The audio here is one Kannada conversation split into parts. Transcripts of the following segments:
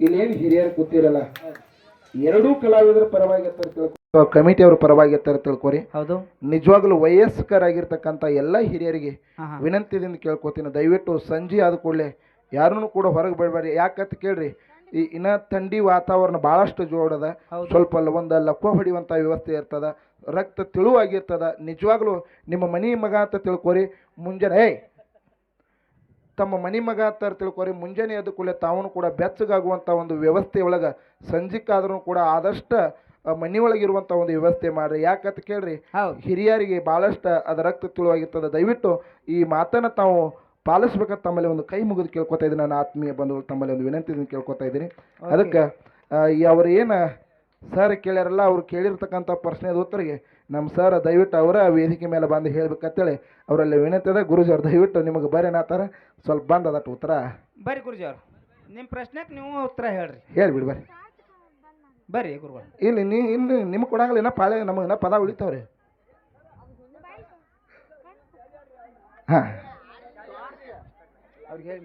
ಇಲ್ಲೇನು ಹಿರಿಯರು ಕೂತಿರಲ್ಲ. ಎರಡೂ ಕಲಾವಿದರ ಪರವಾಗಿ ಇರ್ತಾರೆ ತಿಳ್ಕೊ ಕಮಿಟಿಯವ್ರ ಪರವಾಗಿ ಇರ್ತಾರೆ ತಿಳ್ಕೊರಿ. ಹೌದು. ನಿಜವಾಗ್ಲೂ ವಯಸ್ಕರಾಗಿರ್ತಕ್ಕಂಥ ಎಲ್ಲ ಹಿರಿಯರಿಗೆ ವಿನಂತಿಯಿಂದ ವಿನಂತಿದಿಂದ ಕೇಳ್ಕೊತೀನಿ. ದಯವಿಟ್ಟು ಸಂಜೆ ಆದ ಕೂಡಲೇ ಯಾರನ್ನು ಕೂಡ ಹೊರಗೆ ಬಿಡಬೇಡಿ. ಯಾಕಂತ ಕೇಳ್ರಿ ಈ ಇನ್ನ ಥಂಡಿ ವಾತಾವರಣ ಭಾಳಷ್ಟು ಜೋಡದ. ಸ್ವಲ್ಪ ಒಂದು ಲಕ್ವ ಹೊಡಿಯುವಂಥ ವ್ಯವಸ್ಥೆ ಇರ್ತದ. ರಕ್ತ ತಿಳುವಾಗಿರ್ತದ. ನಿಜವಾಗ್ಲೂ ನಿಮ್ಮ ಮನಿ ಮಗ ಅಂತ ತಿಳ್ಕೊರಿ. ಮುಂಜಾನೆ ಏಯ್ ತಮ್ಮ ಮನಿ ಮಗ ಅಂತ ತಿಳ್ಕೊರಿ ಮುಂಜಾನೆ ಎದ್ದು ಕೂಡಲೇ ತಾವನು ಕೂಡ ಬೆಚ್ಚಗಾಗುವಂಥ ಒಂದು ವ್ಯವಸ್ಥೆ ಒಳಗೆ ಸಂಜೆಕ್ಕಾದ್ರೂ ಕೂಡ ಆದಷ್ಟು ಒಳಗಿರುವಂತ ಒಂದು ವ್ಯವಸ್ಥೆ ಮಾಡ್ರಿ. ಯಾಕಂತ ಕೇಳ್ರಿ ಹಿರಿಯರಿಗೆ ಭಾಳಷ್ಟು ಅದರ ರಕ್ತ ತಿಳುವಾಗಿರ್ತದೆ. ದಯವಿಟ್ಟು ಈ ಮಾತನ್ನು ತಾವು ಪಾಲಿಸ್ಬೇಕಂತ ತಮ್ಮಲ್ಲಿ ಒಂದು ಕೈ ಮುಗಿದು ಕೇಳ್ಕೊತಾ ಇದ್ದೀನಿ. ನನ್ನ ಆತ್ಮೀಯ ಬಂಧುಗಳು ತಮ್ಮಲ್ಲಿ ಒಂದು ವಿನಂತಿಯನ್ನು ಕೇಳ್ಕೊತಾ ಇದ್ದೀನಿ. ಅದಕ್ಕೆ ಅವರು ಏನು ಸರ್ ಕೇಳ್ಯಾರಲ್ಲ ಅವ್ರು ಕೇಳಿರ್ತಕ್ಕಂಥ ಪ್ರಶ್ನೆದ ಉತ್ತರಿಗೆ ನಮ್ಮ ಸರ್ ದಯವಿಟ್ಟು ಅವರ ವೇದಿಕೆ ಮೇಲೆ ಬಂದು ಹೇಳ್ಬೇಕಂತೇಳಿ ಅವರಲ್ಲಿ ವಿನಂತಿ ಅದ ಗುರುಜಿ ಅವ್ರು ದಯವಿಟ್ಟು ನಿಮಗೆ ಬರೀ ನಾತಾರ ಸ್ವಲ್ಪ ಬಂದದ ಅದಟ್ಟು ಉತ್ತರ. ಬರ್ರಿ ಗುರುಜಿ ಅವ್ರು ನಿಮ್ಮ ಪ್ರಶ್ನೆಗೆ ನೀವು ಉತ್ತರ ಹೇಳ್ರಿ. ಹೇಳ್ಬಿಡಿ ಬರ್ರಿ. ಬರ್ರಿ ಗುರುಗಳು. ಇಲ್ಲಿ ನೀ ಇಲ್ಲಿ ನಿಮ್ಗೆ ಕೊಡಂಗಿಲ್ಲ ಏನೋ ಪಾಳೆ ನಮಗೆ ಏನೋ ಪದ ಉಳಿತಾವ್ರಿ? ಹಾಂ. ಅವ್ರಿಗೆ ಹೇಳಿ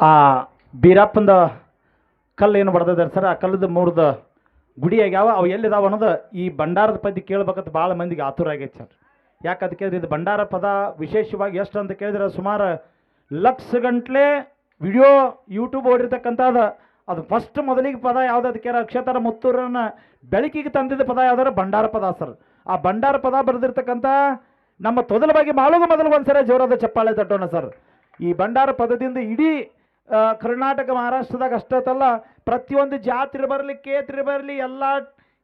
ಆ ಬೀರಪ್ಪಂದ ಕಲ್ಲು ಏನು ಬಡ್ದಿದ್ದಾರೆ ಸರ್? ಆ ಕಲ್ಲದ ಮೂರ್ದ ಗುಡಿ ಆಗ್ಯಾವ ಅವು ಎಲ್ಲಿದಾವ ಅನ್ನೋದು ಈ ಭಂಡಾರದ ಪದ್ಯ ಕೇಳ್ಬೇಕಂತ ಭಾಳ ಮಂದಿಗೆ ಆತುರ ಆಗೈತೆ ಸರ್. ಯಾಕೆ ಅದಕ್ಕೆ ಇದು ಭಂಡಾರ ಪದ ವಿಶೇಷವಾಗಿ ಎಷ್ಟು ಅಂತ ಕೇಳಿದ್ರೆ ಸುಮಾರು ಲಕ್ಷ ಗಂಟ್ಲೆ ವಿಡಿಯೋ ಯೂಟ್ಯೂಬ್ ಓಡಿರ್ತಕ್ಕಂಥದ್ದು. ಅದು ಫಸ್ಟ್ ಮೊದಲಿಗೆ ಪದ ಯಾವ್ದು ಅದಕ್ಕೆ ಅಕ್ಷತರ ಮುತ್ತೂರನ್ನ ಬೆಳಕಿಗೆ ತಂದಿದ್ದ ಪದ ಯಾವ್ದಾರ ಭಂಡಾರ ಪದ ಸರ್. ಆ ಭಂಡಾರ ಪದ ಬರೆದಿರ್ತಕ್ಕಂಥ ನಮ್ಮ ತೊದಲ ಬಗ್ಗೆ ಮಾಡೋದು ಮೊದಲು ಒಂದ್ಸರಿ ಜೋರಾದ ಚಪ್ಪಾಳೆ ತಟ್ಟೋಣ ಸರ್. ಈ ಭಂಡಾರ ಪದದಿಂದ ಇಡೀ ಕರ್ನಾಟಕ, ಮಹಾರಾಷ್ಟ್ರದಾಗ ಅಷ್ಟತ್ತಲ್ಲ ಪ್ರತಿಯೊಂದು ಜಾತ್ರೆ ಬರಲಿ, ಕೇತ್ರಿ ಬರಲಿ, ಎಲ್ಲ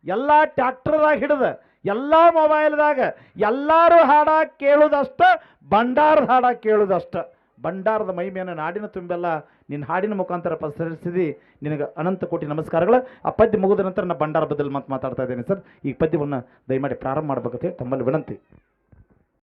ಎಲ್ಲ ಟ್ಯಾಕ್ಟರ್ದಾಗ ಹಿಡಿದು, ಎಲ್ಲ ಮೊಬೈಲ್ದಾಗ, ಎಲ್ಲರೂ ಹಾಡ ಕೇಳೋದಷ್ಟ, ಭಂಡಾರದ ಹಾಡ ಕೇಳೋದಷ್ಟ. ಭಂಡಾರದ ಮಹಿಮೆಯನ್ನು ನಾಡಿನ ತುಂಬೆಲ್ಲ ನಿನ್ನ ಹಾಡಿನ ಮುಖಾಂತರ ಪಸರಿಸಿದಿ. ನಿನಗೆ ಅನಂತ ಕೋಟಿ ನಮಸ್ಕಾರಗಳು. ಆ ಪದ್ಯ ಮುಗಿದ ನಂತರ ನಾನು ಭಂಡಾರ ಬದಲು ಮಾತು ಮಾತಾಡ್ತಾ ಇದ್ದೇನೆ ಸರ್. ಈ ಪದ್ಯವನ್ನು ದಯಮಾಡಿ ಪ್ರಾರಂಭ ಮಾಡ್ಬೇಕಂತ ಹೇಳಿ ತಮ್ಮಲ್ಲಿ ವಿನಂತಿ.